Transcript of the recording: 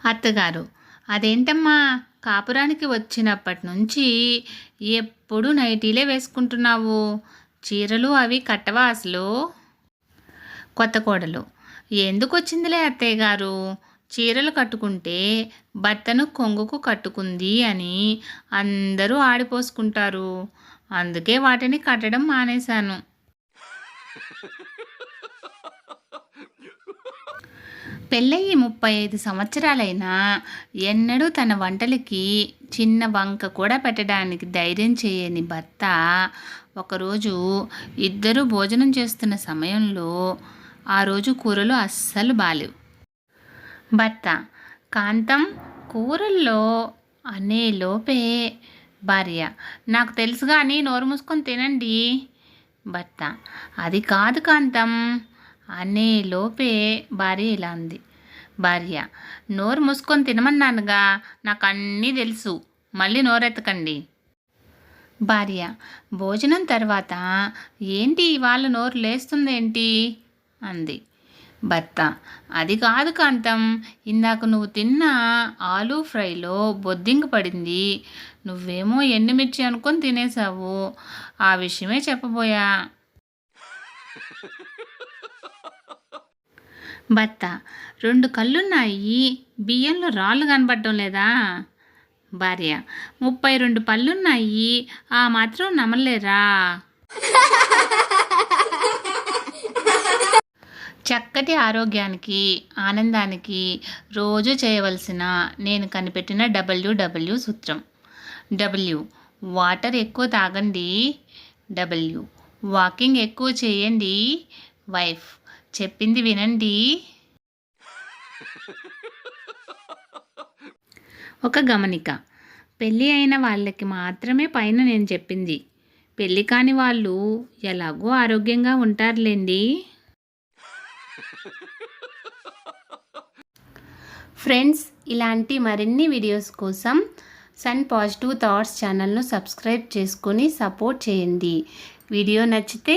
అత్తగారు. అదేంటమ్మా? కాపురానికి వచ్చినప్పటి నుంచి ఎప్పుడు నైటీలే వేసుకుంటున్నావు? చీరలు అవి కట్టవా అసలు? కొత్త కోడలు. ఎందుకు వచ్చిందిలే అత్తయ్య గారు? చీరలు కట్టుకుంటే భర్తను కొంగుకు కట్టుకుంది అని అందరూ ఆడిపోసుకుంటారు. అందుకే వాటిని కట్టడం మానేశాను. పెళ్ళయి ముప్పై ఐదు సంవత్సరాలైనా ఎన్నడూ తన వంటలకి చిన్న వంక కూడా పెట్టడానికి ధైర్యం చేయని భర్త ఒకరోజు ఇద్దరు భోజనం చేస్తున్న సమయంలో ఆ రోజు కూరలు అస్సలు బాలేవు. భర్త కాంతం కూరల్లో అనే లోపే భార్య నాకు తెలుసు కానీ నోరు మూసుకొని తినండి. భర్త అది కాదు కాంతం. అనే లోపే భార్య ఇలా అంది. భార్య నోరు మూసుకొని తినమన్నానుగా నాకు అన్నీ తెలుసు. మళ్ళీ నోరెత్తకండి. భార్య భోజనం తర్వాత ఏంటి ఇవాళ నోరు లేస్తుందేంటి? అంది. భర్త అది కాదు కాంతం ఇందాక నువ్వు తిన్న ఆలూ ఫ్రైలో బొద్దింక పడింది. నువ్వేమో ఎండుమిర్చి అనుకొని తినేసావు ఆ విషయమే చెప్పబోయా. భర్త. రెండు కళ్ళున్నాయి. బియ్యంలో రాళ్ళు కనబడడం లేదా? భార్య. ముప్పై రెండు పళ్ళున్నాయి. ఆ మాత్రం నమ్మలేరా చక్కటి ఆరోగ్యానికి ఆనందానికి రోజు చేయవలసిన నేను కనిపెట్టిన డబ్ల్యూడబ్ల్యూ సూత్రం. డబ్ల్యూ. వాటర్ ఎక్కువ తాగండి. డబ్ల్యూ. వాకింగ్ ఎక్కువ చేయండి. వైఫ్. చెప్పింది వినండి. ఒక గమనిక. పెళ్ళి అయిన వాళ్ళకి మాత్రమే పైన నేను చెప్పింది. పెళ్ళి కాని వాళ్ళు ఎలాగో ఆరోగ్యంగా ఉంటారులేండి. ఫ్రెండ్స్ ఇలాంటి మరిన్ని వీడియోస్ కోసం సన్ పాజిటివ్ థాట్స్ ఛానల్ను సబ్స్క్రైబ్ చేసుకొని సపోర్ట్ చేయండి. వీడియో నచ్చితే